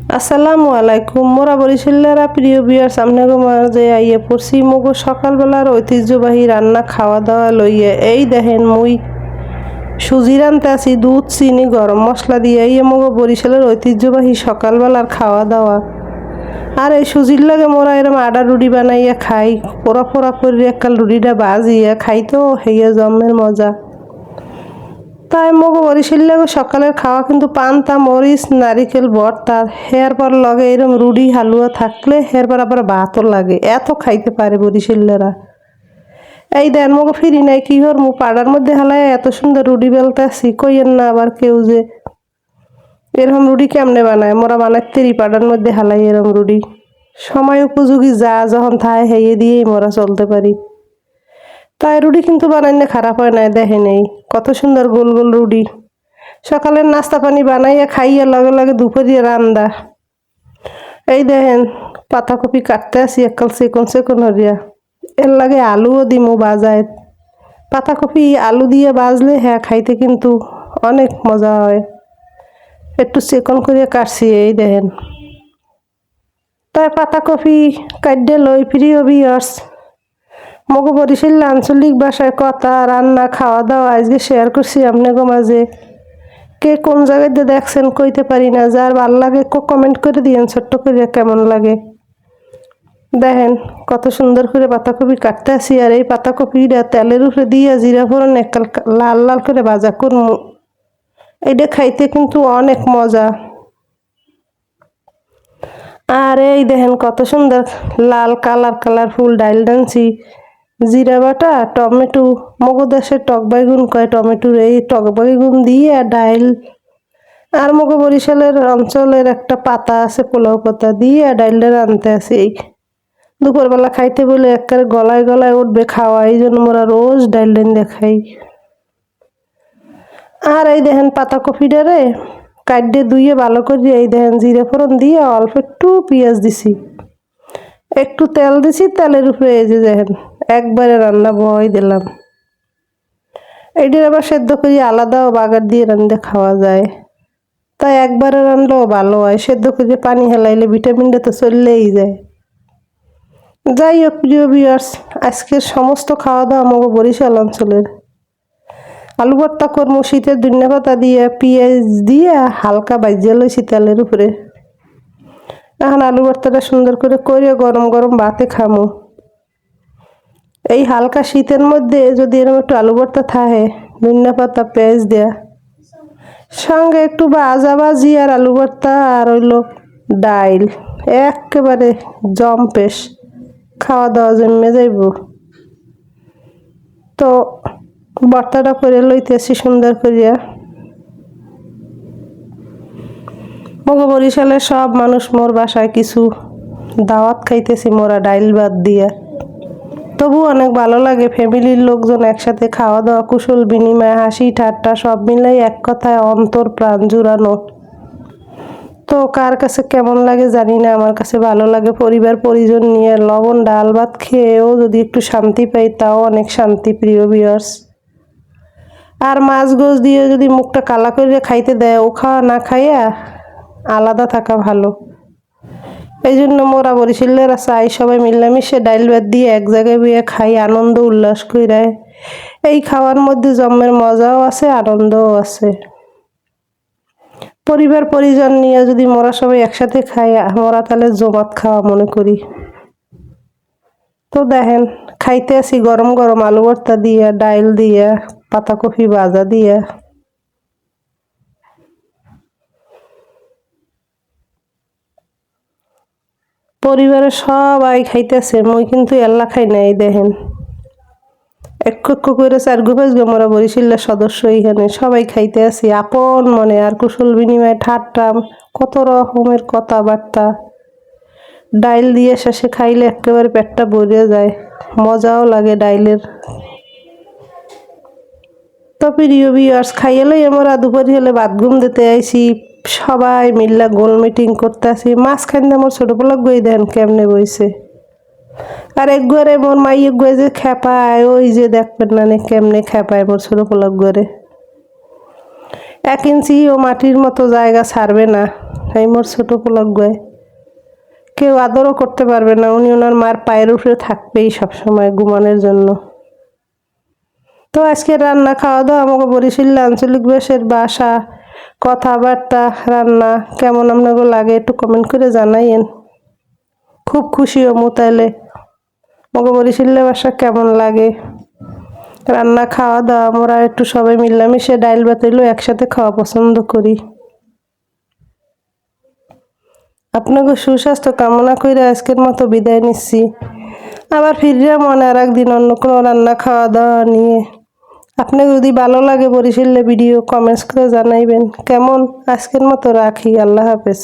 আসসালামু আলাইকুম। মোরা বরিশালেরা প্রিয় বিয়ার সামনে মাঝে আইয়ে পড়ছি, মগো সকালবেলার ঐতিহ্যবাহী রান্না খাওয়া দাওয়া লইয়ে। এই দেখেন মুই সুজি রানতে আছি, দুধ, চিনি, গরম মশলা দিয়ে। ইয়ে মগো বরিশালের ঐতিহ্যবাহী সকালবেলার খাওয়া দাওয়া আর এই সুজির লাগে মোরা এরম আডা রুটি বানাইয়া খাই পোড়া পোড়া করে একাল রুটিটা বাজিয়া খাইতেও হইয়া জন্মের মজা। তাই মগো বরিশাল লাগে সকালের খাওয়া কিন্তু পান্তা মরিচ, নারিকেল ভর্তা হেয়ার পর লগে এরম রুডি হালুয়া থাকলে হেয়ার পর আবার ভাতও লাগে। এত খাইতে পারে বরিশালেরা এই দেন মগো ফিরি নাই, কি হর মু পাড়ার মধ্যে হালায় এত সুন্দর রুডি বেলতে আসি কইয়েন না আবার কেউ যে। এরকম রুডি কেমনে বানায়? মোরা বানাইতেরি পাড়ার মধ্যে হালাই এরকম রুডি সময় উপযোগী যা যখন থায়, হেয়ে দিয়েই মোরা চলতে পারি। তাই রুটি কিন্তু বানাইলে খারাপ হয় না, দেখে নেই। কত সুন্দর গোল গোল রুটি। সকালের নাস্তা পানি বানাইয়া খাইয়া লগে লগে দুপুরিয়া রান্দা। এই দেখেন পাতাকপি কাটতে আসি একাল সেকন সেকন হরিয়া এর লাগে আলুও দিমু বাজায়। পাতাকপি আলু দিয়ে বাজলে হ্যাঁ খাইতে কিন্তু অনেক মজা হয়। একটু সেকন করে কাটছি, এই দেখেন। তাই পাতাকপি কাটতে লই প্রিয় বিয়ার্স মগো বরিশাল আঞ্চলিক ভাষায় কথা, রান্না খাওয়া দাওয়া আজকে শেয়ার করছি আপনাকে মাঝে। কে কোন জায়গায় দেখছেন কইতে পারি না, যার ভালো লাগে কমেন্ট করে দিয়েন, ছোট্ট করে কেমন লাগে। দেখেন, কত সুন্দর করে পাতাকপি কাটতে আসি আর এই পাতাকপিটা তেলের উপরে দিয়ে জিরা ফোড়ন একাল লাল লাল করে ভাজা করমু এইটা খাইতে কিন্তু অনেক মজা। আর এই দেখেন কত সুন্দর লাল কালার কালারফুল ডাইল ডানছি। জিরা বাটা, টমেটো মগো দেশের টক বাইগুন কয়, টমেটোর এই টক বাইগুন দিয়ে ডাইল আর মগো বরিশালের অঞ্চলের একটা পাতা আছে, পোলাও পাতা দিয়ে ডাইলটা রানতে আছে এই দুপুরবেলা খাইতে বলে একবারে গলায় গলায় উঠবে খাওয়া, এই জন্য মোরা রোজ ডাইল ডাইন দেখাই আর এই দেখেন পাতাকপিটা রে কাটতে ধুয়ে ভালো করে এই দেখেন জিরে ফোড়ন দিয়ে অল্প একটু পেঁয়াজ দিছি। একটু তেল দিছি, তেলের উপরে এই যে দেখেন একবারে রান্না বয় দিলাম। এইটার আবার সেদ্ধ করে আলাদাও বাগার দিয়ে রান্না খাওয়া যায়। তাই একবারে রান্নাও ভালো হয়। সেদ্ধ করে পানি হেলাইলে ভিটামিনটা তো চললেই যায়। যাই হোক, প্রিয় বিয়ার্স আজকের সমস্ত খাওয়া দাওয়া আমাকে বরিশাল অঞ্চলের। আলু ভর্তা কর্ম, শীতের ধনিয়া পাতা দিয়ে, পেঁয়াজ দিয়ে, হালকা বাজিয়ে লইছি তেলের উপরে। এখন আলু ভর্তাটা সুন্দর করে করে গরম গরম ভাতে খামো। এই হালকা শীতের মধ্যে যদি এরকম একটু আলু ভর্তা থাকে ধনিয়া পাতা পেঁয়াজ দেয়া। সঙ্গে একটু ভাজা ভাজি আর আলু ভর্তা আর হইল ডাইল। একেবারে জম্পেশ খাওয়া দাওয়া জমে যাইব। তো ভর্তাটা করে লইতেছি সুন্দর করিয়া। মগো বরিশালের সব মানুষ মোর বাসায় কিছু দাওয়াত খাইতেছি মোরা ডাইল ভাত দিয়া। তবু অনেক ভালো লাগে। ফ্যামিলির লোকজন একসাথে খাওয়া দাওয়া কুশল বিনিময়, হাসি, ঠাট্টা, সব মিলাই এক কথায় অন্তর প্রাণ জুড়ানো। তো কার কাছে কেমন লাগে জানি না, আমার কাছে ভালো লাগে পরিবার, পরিজন নিয়ে লবণ, ডাল, ভাত খেয়েও যদি একটু শান্তি পাই, তাও অনেক শান্তি, প্রিয় বিয়ার্স আর মাছ গোছ দিয়ে যদি মুখটা কালা করে খাইতে দেয়, ও খাওয়া না খাইয়া আলাদা থাকা ভালো। এই জন্য মোরা বরিশালেরা চাই, সবাই মিলামিশে ডাইল ভাত দিয়ে এক জায়গায় বিয়ে খাই, আনন্দ, উল্লাস করে এই খাওয়ার মধ্যে জন্মের মজাও আছে, আনন্দও আছে। পরিবার, পরিজন নিয়ে যদি মোরা সবাই একসাথে খাই, মোরা তাহলে জমাত খাওয়া মনে করি। তো দেখেন, খাইতে আসি গরম গরম আলু ভর্তা দিয়ে, ডাইল দিয়ে, পাতাকপি ভাজা দিয়ে। পরিবারের সবাই খাইতেছে, মই কিন্তু এল্লা খাই নাই, দেখেন। এক এক করে চার গো পাঁচ গো মোরা বরিশালের সদস্য এখানে সবাই খাইতে আছি। আপন মনে আর কুশল বিনিময়ে ঠাট্টা কত রকমের কথাবার্তা। ডাইল দিয়ে শেষে খাইলে একেবারে পেটটা ভরে যায়, মজাও লাগে ডাইলের। তো প্রিয় বিয়ার্স খাইয়েলেই আমরা দুপুরি হলে ঘুম দিতে আইছি। সবাই মিল্লা গোল মিটিং করতে আসি মাঝখান দিয়ে আমার ছোটো পোলাক গই দেন কেমনে বইছে আর এক ঘরে মোর মাই এক যে খেপায়, ওই যে দেখবেন না কেমনে খেপায় মোর ছোটো পোলাক ঘরে। এক ইঞ্চি ও মাটির মতো জায়গা ছাড়বে না এই মোর ছোটো পোলাক গয় কেউ আদরও করতে পারবে না, উনি ওনার মার পায়ের উপরে থাকবেই সবসময় ঘুমানোর জন্য। তো আজকে রান্না খাওয়া দাওয়া আমাকে বরিশাল আঞ্চলিক বেশের বাসা কথাবার্তা, রান্না কেমন আপনাকে লাগে একটু কমেন্ট করে জানাইয়েন। খুব খুশি হমু তাইলে। আমাকে বরিশালের বাসা কেমন লাগে? রান্না খাওয়া দাওয়া আমরা একটু সবাই মিলামিশে ডাইল বাতাইলেও একসাথে খাওয়া পছন্দ করি। আপনাকে সুস্বাস্থ্য কামনা করে আজকের মতো বিদায় নিচ্ছি। আবার ফিরে মনে আর একদিন অন্য কোনো রান্না খাওয়া দাওয়া নিয়ে। আপনাকে যদি ভালো লাগে বরিশালে ভিডিও কমেন্টস করে জানাইবেন। কেমন? আজকের মতো রাখি। আল্লাহ হাফেজ।